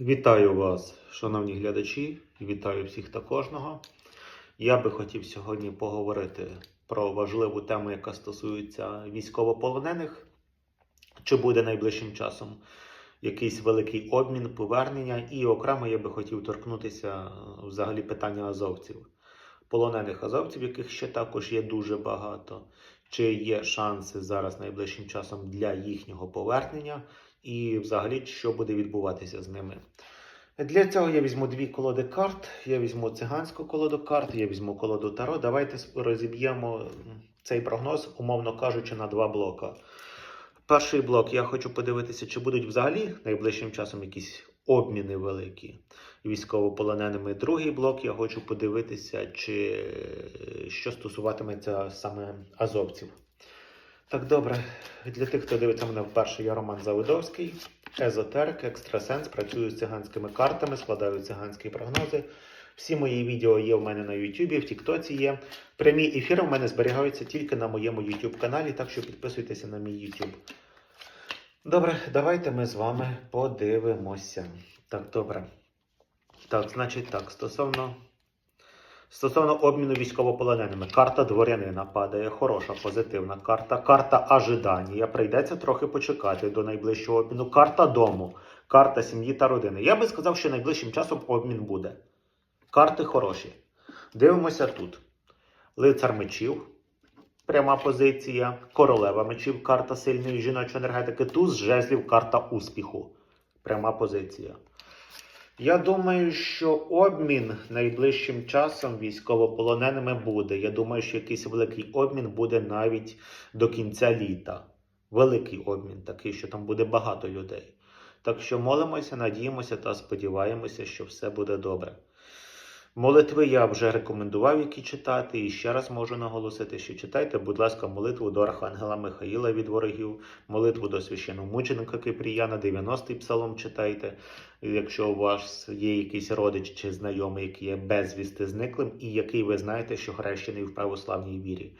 Вітаю вас, шановні глядачі, вітаю всіх та кожного. Я би хотів сьогодні поговорити про важливу тему, яка стосується військовополонених. Чи буде найближчим часом якийсь великий обмін, повернення, і окремо я би хотів торкнутися е, взагалі питання азовців, полонених азовців, яких ще також є дуже багато. Чи є шанси зараз найближчим часом для їхнього повернення? І взагалі що буде відбуватися з ними. Для цього я візьму дві колоди карт. Я візьму циганську колоду карт, я візьму колоду Таро. Давайте розіб'ємо цей прогноз, умовно кажучи, на два блока. Перший блок я хочу подивитися, чи будуть взагалі найближчим часом якісь обміни великі військовополоненими. Другий блок я хочу подивитися, чи що стосуватиметься саме азовців. Так, добре. Для тих, хто дивиться мене вперше, я Роман Заводовський, езотерик, екстрасенс, працюю з циганськими картами, складаю циганські прогнози. Всі мої відео є в мене на YouTube, в Тіктоці є. Прямі ефіри в мене зберігаються тільки на моєму YouTube каналі, так що підписуйтеся на мій YouTube. Добре, давайте ми з вами подивимося. Так, добре. Так, значить так, стосовно. Стосовно обміну військовополоненими, карта дворянина падає, хороша, позитивна карта. Карта ожидання. Прийдеться трохи почекати до найближчого обміну. Карта дому, карта сім'ї та родини. Я би сказав, що найближчим часом обмін буде. Карти хороші. Дивимося тут. Лицар мечів, пряма позиція. Королева мечів, карта сильної жіночої енергетики. Туз жезлів, карта успіху. Пряма позиція. Я думаю, що обмін найближчим часом військовополоненими буде. Я думаю, що якийсь великий обмін буде навіть до кінця літа. Великий обмін, такий, що там буде багато людей. Так що молимося, надіємося та сподіваємося, що все буде добре. Молитви я вже рекомендував, які читати, і ще раз можу наголосити, що читайте, будь ласка, молитву до Архангела Михаїла від ворогів, молитву до священомученика Кипріяна, 90-й псалом читайте, якщо у вас є якийсь родич чи знайомий, який є безвісти зниклим, і який ви знаєте, що хрещений в православній вірі.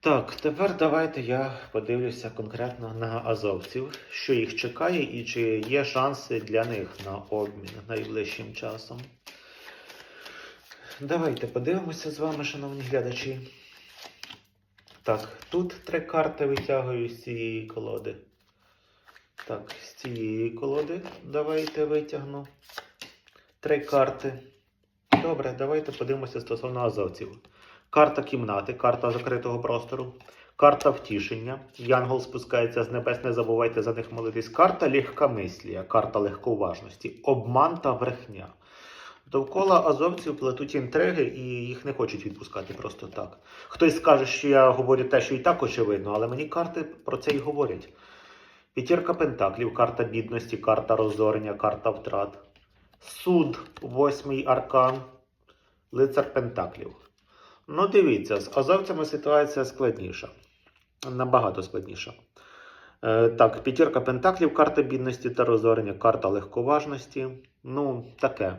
Так, тепер давайте я подивлюся конкретно на азовців, що їх чекає і чи є шанси для них на обмін найближчим часом. Давайте подивимося з вами, шановні глядачі. Так, тут три карти витягую з цієї колоди. Так, з цієї колоди давайте витягну. Три карти. Добре, давайте подивимося стосовно азовців. Карта кімнати, карта закритого простору, карта втішення. Янгол спускається з небес, не забувайте за них молитись. Карта легкомислія, карта легковажності, обман та брехня. Довкола азовців плетуть інтриги і їх не хочуть відпускати просто так. Хтось скаже, що я говорю те, що і так очевидно, але мені карти про це й говорять. П'ятірка пентаклів, карта бідності, карта розорення, карта втрат. Суд, восьмий аркан, лицар пентаклів. Ну, дивіться, з азовцями ситуація складніша. Набагато складніша. Е, так, п'ятірка пентаклів, карта бідності та розорення, карта легковажності. Ну, таке.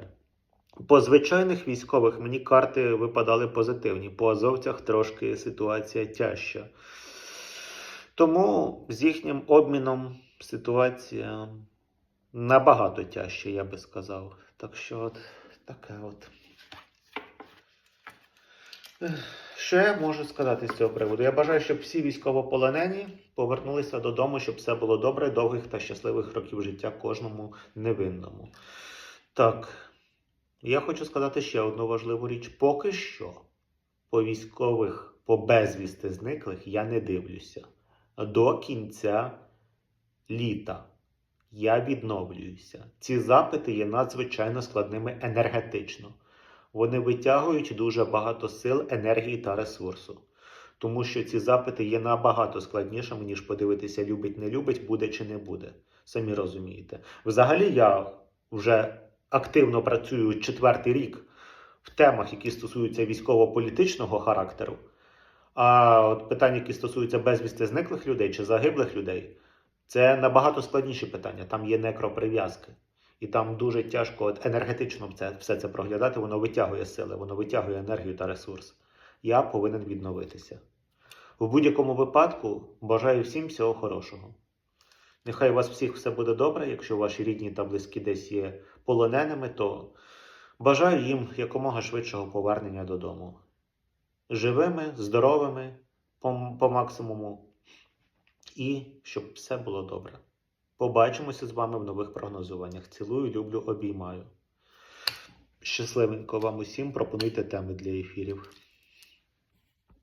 По звичайних військових мені карти випадали позитивні. По азовцях трошки ситуація тяжча. Тому з їхнім обміном ситуація набагато тяжча, я би сказав. Так що от таке от. Що я можу сказати з цього приводу? Я бажаю, щоб всі військовополонені повернулися додому, щоб все було добре, довгих та щасливих років життя кожному невинному. Так, я хочу сказати ще одну важливу річ. Поки що по військових, по безвісти зниклих я не дивлюся. До кінця літа я відновлююся. Ці запити є надзвичайно складними енергетично. Вони витягують дуже багато сил, енергії та ресурсу. Тому що ці запити є набагато складнішими, ніж подивитися, любить, не любить, буде чи не буде. Самі розумієте. Взагалі, я вже активно працюю четвертий рік в темах, які стосуються військово-політичного характеру. А от питання, які стосуються безвісти зниклих людей чи загиблих людей, це набагато складніші питання. Там є некроприв'язки. І там дуже тяжко от енергетично це, все це проглядати, воно витягує сили, воно витягує енергію та ресурс. Я повинен відновитися. В будь-якому випадку бажаю всім всього хорошого. Нехай у вас всіх все буде добре, якщо ваші рідні та близькі десь є полоненими, то бажаю їм якомога швидшого повернення додому. Живими, здоровими по, по максимуму, і щоб все було добре. Побачимося з вами в нових прогнозуваннях. Цілую, люблю, обіймаю. Щасливенько вам усім пропонуйте теми для ефірів.